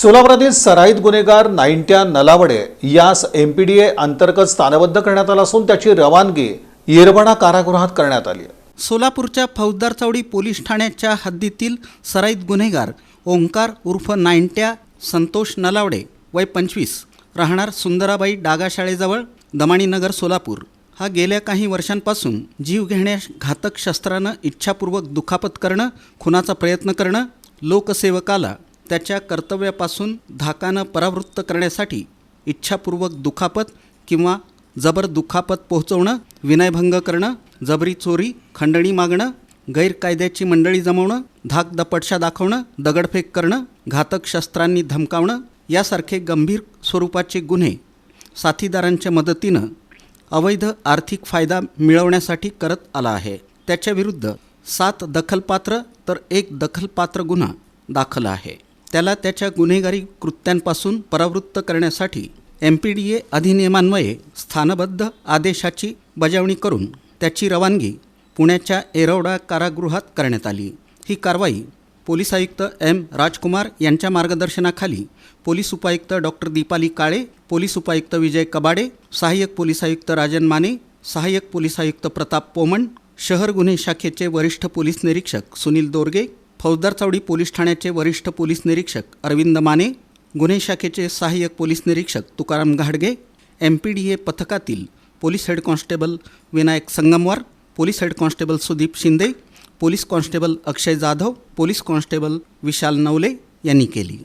सोलापुरातील सराईत गुन्हेगार नाईंट्या नलावडे यास एम पी डी ए अंतर्गत स्थानबद्ध करण्यात आला असून त्याची रवानगी येरबडा कारागृहात करण्यात आली सोलापूरच्या फौजदार चौडी पोलीस ठाण्याच्या हद्दीतील सराईत गुन्हेगार ओंकार उर्फ नाईंट्या संतोष नलावडे वय पंचवीस राहणार सुंदराबाई डागा शाळेजवळ दमाणीनगर सोलापूर. हा गेल्या काही वर्षांपासून जीव घेण्यास घातक शस्त्रानं इच्छापूर्वक दुखापत करणं खुनाचा प्रयत्न करणं लोकसेवकाला त्याच्या कर्तव्यापासून धाकानं परावृत्त करण्यासाठी इच्छापूर्वक दुखापत किंवा जबर दुखापत पोहोचवणं विनयभंग करणं जबरी चोरी खंडणी मागणं गैरकायद्याची मंडळी जमवणं धाक दपटशा दाखवणं दगडफेक करणं घातक शस्त्रांनी धमकावणं यासारखे गंभीर स्वरूपाचे गुन्हे साथीदारांच्या मदतीनं अवैध आर्थिक फायदा मिळवण्यासाठी करत आला आहे. त्याच्याविरुद्ध सात दखलपात्र तर एक दखलपात्र गुन्हा दाखल आहे. त्याला त्याच्या गुन्हेगारी कृत्यांपासून परावृत्त करण्यासाठी एम पी डी ए अधिनियमान्वये स्थानबद्ध आदेशाची बजावणी करून त्याची रवानगी पुण्याच्या एरवडा कारागृहात करण्यात आली. ही कारवाई पोलीस आयुक्त एम राजकुमार यांच्या मार्गदर्शनाखाली पोलीस उपायुक्त डॉक्टर दीपाली काळे पोलीस उपायुक्त विजय कबाडे सहाय्यक पोलीस आयुक्त राजन माने सहाय्यक पोलीस आयुक्त प्रताप पोमण शहर गुन्हे शाखेचे वरिष्ठ पोलीस निरीक्षक सुनील दोरगे फौजदार चावडी पोलीस ठाण्याचे वरिष्ठ पोलीस निरीक्षक अरविंद माने गुन्हे शाखेचे सहाय्यक पोलीस निरीक्षक तुकाराम घाडगे एम पी डी ए पथकातील police head constable Vinayak Sangamwar police head constable Sudeep Shinde police constable Akshay Jadhav police constable Vishal Navale यांनी केली.